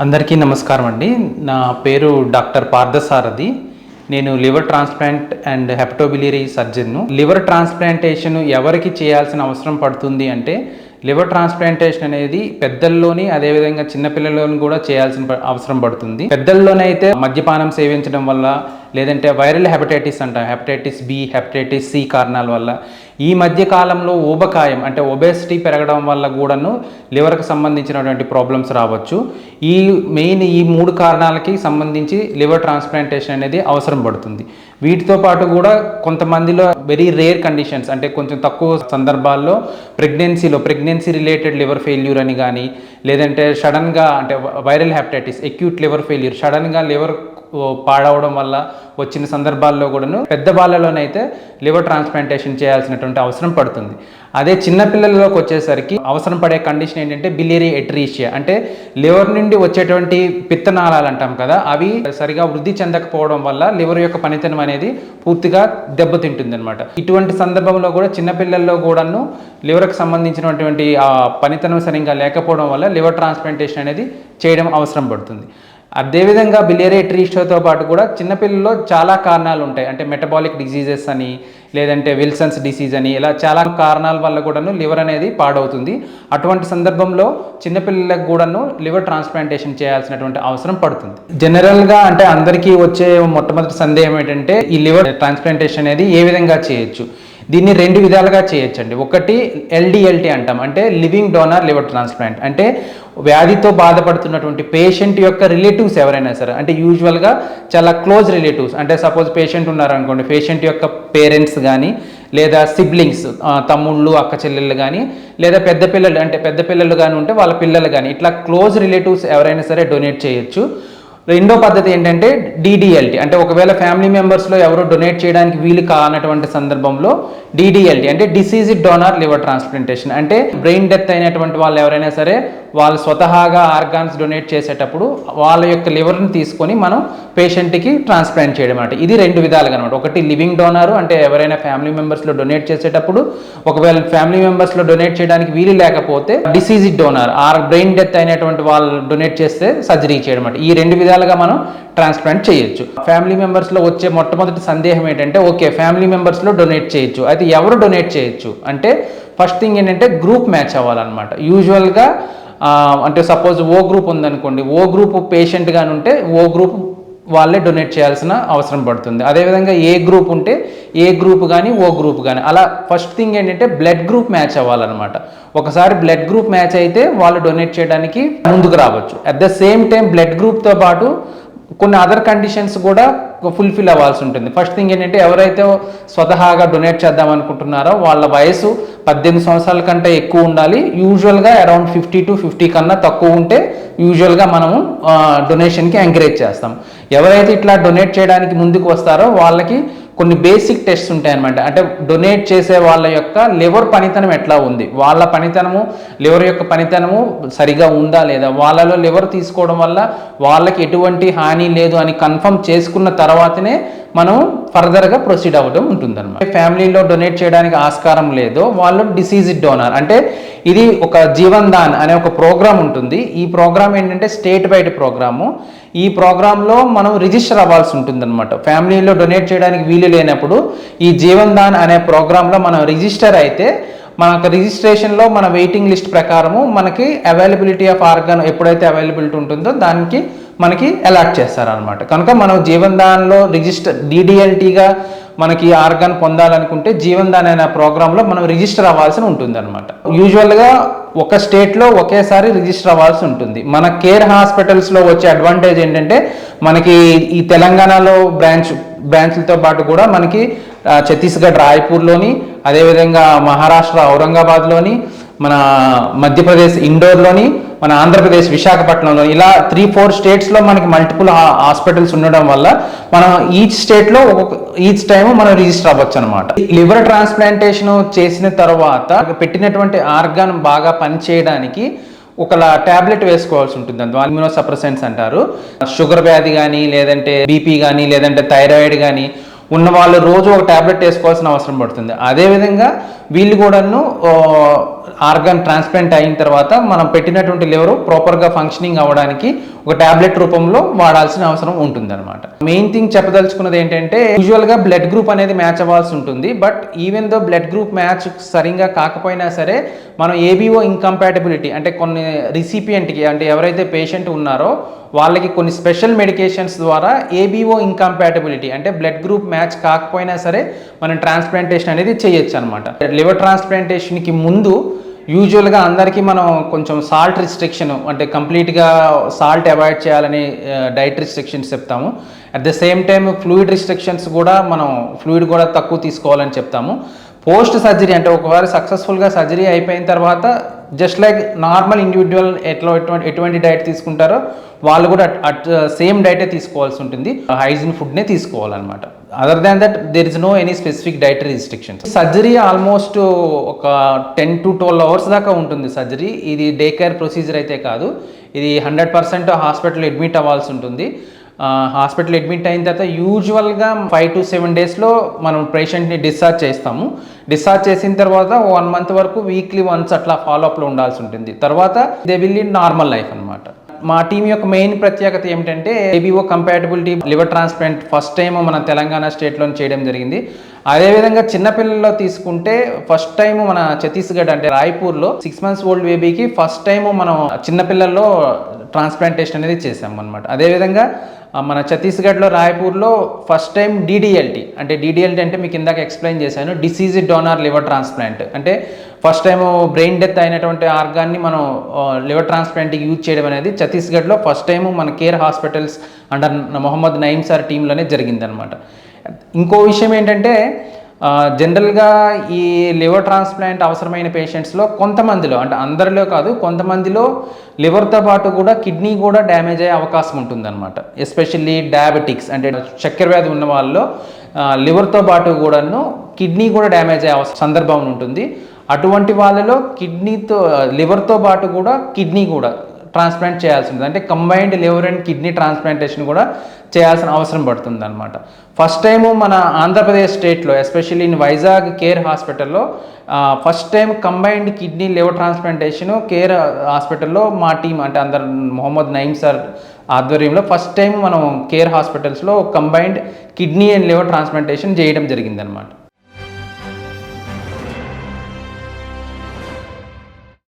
అందరికీ నమస్కారం అండి. నా పేరు డాక్టర్ పార్థసారథి. నేను లివర్ ట్రాన్స్ప్లాంట్ అండ్ హెప్టోబిలిరీ సర్జన్ను. లివర్ ట్రాన్స్ప్లాంటేషన్ ఎవరికి చేయాల్సిన అవసరం పడుతుంది అంటే లివర్ ట్రాన్స్ప్లాంటేషన్ అనేది పెద్దల్లోని అదేవిధంగా చిన్నపిల్లల్లోని కూడా చేయాల్సిన అవసరం పడుతుంది. పెద్దల్లోనైతే మద్యపానం సేవించడం వల్ల లేదంటే వైరల్ హెపటైటిస్ అంటాం హెపటైటిస్ బి హెపటైటిస్ సి కారణాల వల్ల. ఈ మధ్య కాలంలో ఊబకాయం అంటే ఒబేసిటీ పెరగడం వల్ల కూడాను లివర్కి సంబంధించినటువంటి ప్రాబ్లమ్స్ రావచ్చు. ఈ మెయిన్ ఈ మూడు కారణాలకి సంబంధించి లివర్ ట్రాన్స్ప్లాంటేషన్ అనేది అవసరం పడుతుంది. వీటితో పాటు కూడా కొంతమందిలో వెరీ రేర్ కండిషన్స్ అంటే కొంచెం తక్కువ సందర్భాల్లో ప్రెగ్నెన్సీలో ప్రెగ్నెన్సీ రిలేటెడ్ లివర్ ఫెయిల్యూర్ అని కానీ లేదంటే సడన్గా అంటే viral hepatitis acute liver failure సడన్గా లివర్ పాడవడం వల్ల వచ్చిన సందర్భాల్లో కూడాను పెద్ద వాళ్ళలోనైతే లివర్ ట్రాన్స్ప్లాంటేషన్ చేయాల్సినటువంటి అవసరం పడుతుంది. అదే చిన్నపిల్లలలోకి వచ్చేసరికి అవసరం పడే కండిషన్ ఏంటంటే బిలియరీ ఎట్రీషియా అంటే లివర్ నుండి వచ్చేటువంటి పిత్తనాళాలు అంటాం కదా అవి సరిగా వృద్ధి చెందకపోవడం వల్ల లివర్ యొక్క పనితనం అనేది పూర్తిగా దెబ్బతింటుంది అనమాట ఇటువంటి సందర్భంలో కూడా చిన్నపిల్లల్లో కూడాను లివర్కి సంబంధించినటువంటి ఆ పనితనం సరిగ్గా లేకపోవడం వల్ల లివర్ ట్రాన్స్ప్లాంటేషన్ అనేది చేయడం అవసరం పడుతుంది. అదేవిధంగా బిలియరేటరీ ఇష్యూతో పాటు కూడా చిన్నపిల్లల్లో చాలా కారణాలు ఉంటాయి. అంటే మెటబాలిక్ డిసీజెస్ అని లేదంటే విల్సన్స్ డిసీజ్ అని ఇలా చాలా కారణాల వల్ల కూడాను లివర్ అనేది పాడవుతుంది. అటువంటి సందర్భంలో చిన్నపిల్లలకు కూడాను లివర్ ట్రాన్స్ప్లాంటేషన్ చేయాల్సినటువంటి అవసరం పడుతుంది. జనరల్గా అంటే అందరికీ వచ్చే మొట్టమొదటి సందేహం ఏంటంటే ఈ లివర్ ట్రాన్స్ప్లాంటేషన్ అనేది ఏ విధంగా చేయొచ్చు? దీన్ని రెండు విధాలుగా చేయొచ్చండి. ఒకటి ఎల్డిఎల్టీ అంటాం. అంటే లివింగ్ డోనర్ లివర్ ట్రాన్స్ప్లాంట్. అంటే వ్యాధితో బాధపడుతున్నటువంటి పేషెంట్ యొక్క రిలేటివ్స్ ఎవరైనా సరే అంటే యూజువల్గా చాలా క్లోజ్ రిలేటివ్స్. అంటే సపోజ్ పేషెంట్ ఉన్నారనుకోండి పేషెంట్ యొక్క పేరెంట్స్ కానీ లేదా సిబ్లింగ్స్ తమ్ముళ్ళు అక్క చెల్లెళ్ళు కానీ లేదా పెద్ద పిల్లలు అంటే పెద్ద పిల్లలు కానీ ఉంటే వాళ్ళ పిల్లలు కానీ ఇట్లా క్లోజ్ రిలేటివ్స్ ఎవరైనా సరే డొనేట్ చేయొచ్చు. రెండో పద్ధతి ఏంటంటే డీడీఎల్టీ అంటే ఒకవేళ ఫ్యామిలీ మెంబర్స్లో ఎవరు డొనేట్ చేయడానికి వీలు కానటువంటి సందర్భంలో డీడీఎల్టీ అంటే డిసీజ్ డోనార్ లివర్ ట్రాన్స్ప్లాంటేషన్ అంటే బ్రెయిన్ డెత్ అయినటువంటి వాళ్ళు ఎవరైనా సరే వాళ్ళు స్వతహాగా ఆర్గాన్స్ డొనేట్ చేసేటప్పుడు వాళ్ళ యొక్క లివర్ని తీసుకొని మనం పేషెంట్కి ట్రాన్స్ప్లాంట్ చేయడం అనమాట ఇది రెండు విధాలుగా అనమాట ఒకటి లివింగ్ డోనరు అంటే ఎవరైనా ఫ్యామిలీ మెంబర్స్లో డొనేట్ చేసేటప్పుడు ఒకవేళ ఫ్యామిలీ మెంబర్స్లో డొనేట్ చేయడానికి వీలు లేకపోతే deceased donor or brain death అయినటువంటి వాళ్ళు డొనేట్ చేస్తే సర్జరీ చేయడం అనమాట ఈ రెండు విధాలుగా మనం ట్రాన్స్ప్లాంట్ చేయొచ్చు. ఫ్యామిలీ మెంబర్స్లో వచ్చే మొట్టమొదటి సందేహం ఏంటంటే ఓకే ఫ్యామిలీ మెంబర్స్లో డొనేట్ చేయొచ్చు. అయితే ఎవరు డొనేట్ చేయొచ్చు? అంటే ఫస్ట్ థింగ్ ఏంటంటే గ్రూప్ మ్యాచ్ అవ్వాలన్నమాట. యూజువల్గా అంటే సపోజ్ ఓ గ్రూప్ ఉందనుకోండి ఓ గ్రూప్ పేషెంట్ ఉంటే ఓ గ్రూప్ వాళ్ళే డొనేట్ చేయాల్సిన అవసరం పడుతుంది. అదేవిధంగా ఏ గ్రూప్ ఉంటే ఏ గ్రూప్ కానీ ఓ గ్రూప్ కానీ అలా ఫస్ట్ థింగ్ ఏంటంటే బ్లడ్ గ్రూప్ మ్యాచ్ అవ్వాలన్నమాట. ఒకసారి బ్లడ్ గ్రూప్ మ్యాచ్ అయితే వాళ్ళు డొనేట్ చేయడానికి ముందుకు రావచ్చు. At the same time blood గ్రూప్తో పాటు కొన్ని అదర్ కండిషన్స్ కూడా ఫుల్ఫిల్ అవ్వాల్సి ఉంటుంది. ఫస్ట్ థింగ్ ఏంటంటే ఎవరైతే స్వతహాగా డొనేట్ చేద్దాం అనుకుంటున్నారో వాళ్ళ వయసు పద్దెనిమిది సంవత్సరాల కంటే ఎక్కువ ఉండాలి. యూజువల్గా అరౌండ్ ఫిఫ్టీ టు ఫిఫ్టీ కన్నా తక్కువ ఉంటే యూజువల్గా మనము డొనేషన్కి ఎంకరేజ్ చేస్తాం. ఎవరైతే ఇట్లా డొనేట్ చేయడానికి ముందుకు వస్తారో వాళ్ళకి కొన్ని బేసిక్ టెస్ట్స్ ఉంటాయన్నమాట. అంటే డొనేట్ చేసే వాళ్ళ యొక్క లివర్ పనితనం ఎట్లా ఉంది? వాళ్ళ పనితనము లివర్ యొక్క పనితనము సరిగా ఉందా లేదా? వాళ్ళలో లివర్ తీసుకోవడం వల్ల వాళ్ళకి ఎటువంటి హాని లేదు అని కన్ఫర్మ్ చేసుకున్న తర్వాతనే మనం ఫర్దర్గా ప్రొసీడ్ అవ్వడం ఉంటుందన్నమాట. ఫ్యామిలీలో డొనేట్ చేయడానికి ఆస్కారం లేదో వాళ్ళు డిసీజ్ డోనర్ అంటే ఇది ఒక జీవన్ దాన్ అనే ఒక ప్రోగ్రామ్ ఉంటుంది. ఈ ప్రోగ్రామ్ ఏంటంటే స్టేట్ వైడ్ ప్రోగ్రాము. ఈ ప్రోగ్రాంలో మనం రిజిస్టర్ అవ్వాల్సి ఉంటుందన్నమాట. ఫ్యామిలీలో డొనేట్ చేయడానికి వీలు లేనప్పుడు ఈ జీవన్ దాన్ అనే ప్రోగ్రాంలో మనం రిజిస్టర్ అయితే మనకు రిజిస్ట్రేషన్లో మన వెయిటింగ్ లిస్ట్ ప్రకారము మనకి అవైలబిలిటీ ఆఫ్ ఆర్గాన్ ఎప్పుడైతే అవైలబిలిటీ ఉంటుందో దానికి మనకి అలాట్ చేస్తారనమాట కనుక మనం జీవన్ దాన్లో రిజిస్టర్ డిడిఎల్టీగా మనకి ఆర్గాన్ పొందాలనుకుంటే జీవన్ అనే ప్రోగ్రాంలో మనం రిజిస్టర్ అవ్వాల్సి ఉంటుంది అనమాట యూజువల్గా ఒక స్టేట్లో ఒకేసారి రిజిస్టర్ అవ్వాల్సి ఉంటుంది. మన కేర్ హాస్పిటల్స్లో వచ్చే అడ్వాంటేజ్ ఏంటంటే మనకి ఈ తెలంగాణలో బ్రాంచ్ బ్రాంచ్లతో పాటు కూడా మనకి ఛత్తీస్గఢ్ రాయ్పూర్లోని అదేవిధంగా మహారాష్ట్ర ఔరంగాబాద్లోని మన మధ్యప్రదేశ్ ఇండోర్లోని మన ఆంధ్రప్రదేశ్ విశాఖపట్నంలో ఇలా త్రీ ఫోర్ స్టేట్స్లో మనకి మల్టిపుల్ హాస్పిటల్స్ ఉండడం వల్ల మనం ఈచ్ స్టేట్లో ఒక్కొక్క ఈచ్ టైం మనం రిజిస్టర్ అవ్వచ్చు అనమాట లివర్ ట్రాన్స్ప్లాంటేషన్ చేసిన తర్వాత పెట్టినటువంటి ఆర్గాన్ బాగా పనిచేయడానికి ఒక ట్యాబ్లెట్ వేసుకోవాల్సి ఉంటుంది. దాని ఇమ్యూనో సప్రెసెంట్స్ అంటారు. షుగర్ వ్యాధి కానీ లేదంటే బీపీ కానీ లేదంటే థైరాయిడ్ కానీ ఉన్న వాళ్ళు రోజు ఒక ట్యాబ్లెట్ వేసుకోవాల్సిన అవసరం పడుతుంది. అదేవిధంగా వీళ్ళు కూడాను ఆర్గాన్ ట్రాన్స్ప్లాంట్ అయిన తర్వాత మనం పెట్టినటువంటి లివర్ ప్రాపర్గా ఫంక్షనింగ్ అవ్వడానికి ఒక టాబ్లెట్ రూపంలో వాడాల్సిన అవసరం ఉంటుంది అనమాట మెయిన్ థింగ్ చెప్పదలుచుకున్నది ఏంటంటే యూజువల్గా బ్లడ్ గ్రూప్ అనేది మ్యాచ్ అవ్వాల్సి ఉంటుంది. But even though blood group match సరిగ్గా కాకపోయినా సరే మనం ఏబీఓ ఇన్కంపాటబిలిటీ అంటే కొన్ని రిసిపియంట్కి అంటే ఎవరైతే పేషెంట్ ఉన్నారో వాళ్ళకి కొన్ని స్పెషల్ మెడికేషన్స్ ద్వారా ఏబీఓ ఇన్కంపాటబిలిటీ అంటే బ్లడ్ గ్రూప్ మ్యాచ్ కాకపోయినా సరే మనం ట్రాన్స్ప్లాంటేషన్ అనేది చేయొచ్చు అనమాట లివర్ ట్రాన్స్ప్లాంటేషన్కి ముందు యూజువల్గా అందరికీ మనం కొంచెం సాల్ట్ రిస్ట్రిక్షన్ అంటే కంప్లీట్గా సాల్ట్ అవాయిడ్ చేయాలని డైట్ రిస్ట్రిక్షన్స్ చెప్తాము. At the same time fluid restrictions కూడా మనం ఫ్లూయిడ్ కూడా తక్కువ తీసుకోవాలని చెప్తాము. పోస్ట్ సర్జరీ అంటే ఒకవేళ సక్సెస్ఫుల్గా సర్జరీ అయిపోయిన తర్వాత జస్ట్ లైక్ నార్మల్ ఇండివిజువల్ ఎట్లా ఎటువంటి ఎటువంటి డైట్ తీసుకుంటారో వాళ్ళు కూడా అట్ సేమ్ డైటే తీసుకోవాల్సి ఉంటుంది. హైజీన్ ఫుడ్నే తీసుకోవాలన్నమాట. Other than that there is no any specific dietary restrictions surgery almost ఒక టెన్ టు ట్వెల్వ్ అవర్స్ దాకా ఉంటుంది సర్జరీ ఇది డే కేర్ ప్రొసీజర్ అయితే కాదు. ఇది హండ్రెడ్ పర్సెంట్ హాస్పిటల్ అడ్మిట్ అవ్వాల్సి ఉంటుంది. హాస్పిటల్ అడ్మిట్ అయిన తర్వాత యూజువల్గా ఫైవ్ టు సెవెన్ డేస్లో మనం పేషెంట్ని డిశ్చార్జ్ చేస్తాము. డిశ్చార్జ్ చేసిన తర్వాత వన్ మంత్ వరకు వీక్లీ వన్స్ అట్లా ఫాలోఅప్లో ఉండాల్సి ఉంటుంది. తర్వాత they will in normal life అనమాట మా టీం యొక్క మెయిన్ ప్రత్యేకత ఏమిటంటే ABO compatibility liver transplant first time మన తెలంగాణ స్టేట్లో చేయడం జరిగింది. అదేవిధంగా చిన్నపిల్లల్లో తీసుకుంటే ఫస్ట్ టైం మన ఛత్తీస్గఢ్ అంటే రాయ్పూర్లో సిక్స్ మంత్స్ ఓల్డ్ బేబీకి ఫస్ట్ టైం మనం చిన్నపిల్లల్లో ట్రాన్స్ప్లాంటేషన్ అనేది చేసాం అనమాట అదేవిధంగా మన ఛత్తీస్గఢ్లో రాయ్పూర్లో ఫస్ట్ టైం డీడీఎల్టీ అంటే డీడీఎల్టీ అంటే మీకు ఇందాక ఎక్స్ప్లెయిన్ చేశాను డిసీజ్ డోనార్ లివర్ ట్రాన్స్ప్లాంట్ అంటే ఫస్ట్ టైం బ్రెయిన్ డెత్ అయినటువంటి ఆర్గాన్ని మనం లివర్ ట్రాన్స్ప్లాంట్కి యూజ్ చేయడం అనేది ఛత్తీస్గఢ్లో ఫస్ట్ టైం మన Care hospitals under Mohammed Naeem sir టీంలోనే జరిగిందనమాట ఇంకో విషయం ఏంటంటే జనరల్గా ఈ లివర్ ట్రాన్స్ప్లాంట్ అవసరమైన పేషెంట్స్లో కొంతమందిలో అంటే అందరిలో కాదు కొంతమందిలో లివర్తో పాటు కూడా కిడ్నీ కూడా డ్యామేజ్ అయ్యే అవకాశం ఉంటుందన్నమాట. ఎస్పెషల్లీ డయాబెటిక్స్ అంటే చక్కెర వ్యాధి ఉన్న వాళ్ళలో లివర్తో పాటు కూడాను కిడ్నీ కూడా డ్యామేజ్ అయ్యే సందర్భం ఉంటుంది. అటువంటి వాళ్ళలో కిడ్నీతో లివర్తో పాటు కూడా కిడ్నీ కూడా ట్రాన్స్ప్లాంట్ చేయాల్సి ఉంటుంది అంటే combined liver and kidney transplantation కూడా చేయాల్సిన అవసరం పడుతుంది అనమాట ఫస్ట్ టైం మన ఆంధ్రప్రదేశ్ స్టేట్లో ఎస్పెషల్లీ ఇన్ వైజాగ్ కేర్ హాస్పిటల్లో first time combined kidney liver transplantation Care హాస్పిటల్లో మా టీం అంటే అందరు మొహమ్మద్ నయీం సార్ ఆధ్వర్యంలో ఫస్ట్ టైం మనం కేర్ హాస్పిటల్స్లో combined kidney and liver transplantation చేయడం జరిగిందనమాట